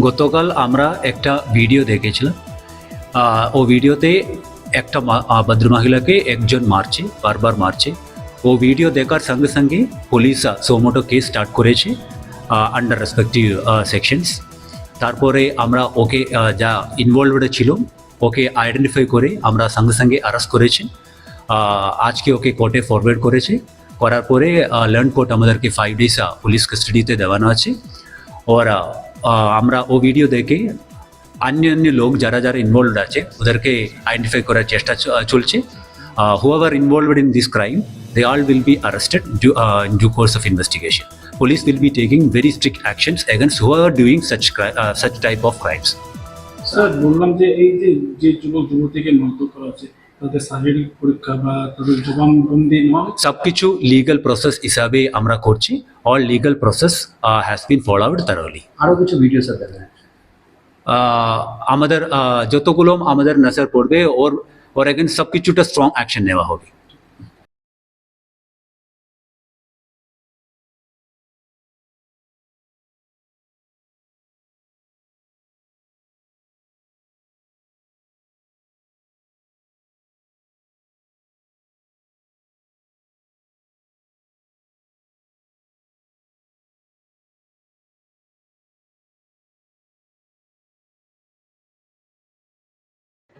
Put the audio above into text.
গতকাল আমরা একটা ভিডিও দেখেছিলাম। ও ভিডিওতে একটা মা- আহ, ভদ্রমহিলাকে একজন মারছে বারবার মারছে। ও ভিডিও দেখার সঙ্গে সঙ্গে police suo motu case start করেছে আন্ডার রেসপেক্টিভ সেকশনস তারপরে আমরা ওকে যা ইনভলভড ছিল ওকে আইডেন্টিফাই করে আমরা সঙ্গে সঙ্গে অ্যারেস্ট করেছি। আজকে ওকে কোর্টে ফরওয়ার্ড করেছে। করার পরে লার্ন কোর্ট আমাদেরকে ফাইভ ডেজ পুলিশ কাস্টাডিতে দেওয়ানো আছে। ওর আমরা ও ভিডিও দেখে অন্য অন্য লোক যারা যারা ইনভলভড আছে, ওদেরকে আইডেন্টিফাই করার চেষ্টা চলছে। Whoever involved in this crime they all will be arrested in due course of investigation police will be taking very strict actions against whoever doing such such type of crimes sir বললাম যে এই যে যুবক যুবতীকে মারধর করা হচ্ছে তাদের শারীরিক পরীক্ষা বা তাদের জবানবন্দি নেওয়া হচ্ছে? লিগাল প্রসেস হিসাবে আমরা করছি। All legal process has been followed thoroughly আরও কিছু ভিডিও স্যার দেখাবেন আমাদের আহ, যতগুলো আমাদের নজর পড়বে ওর ওর এগেন সব কিছুটা স্ট্রং অ্যাকশন নেওয়া হবে।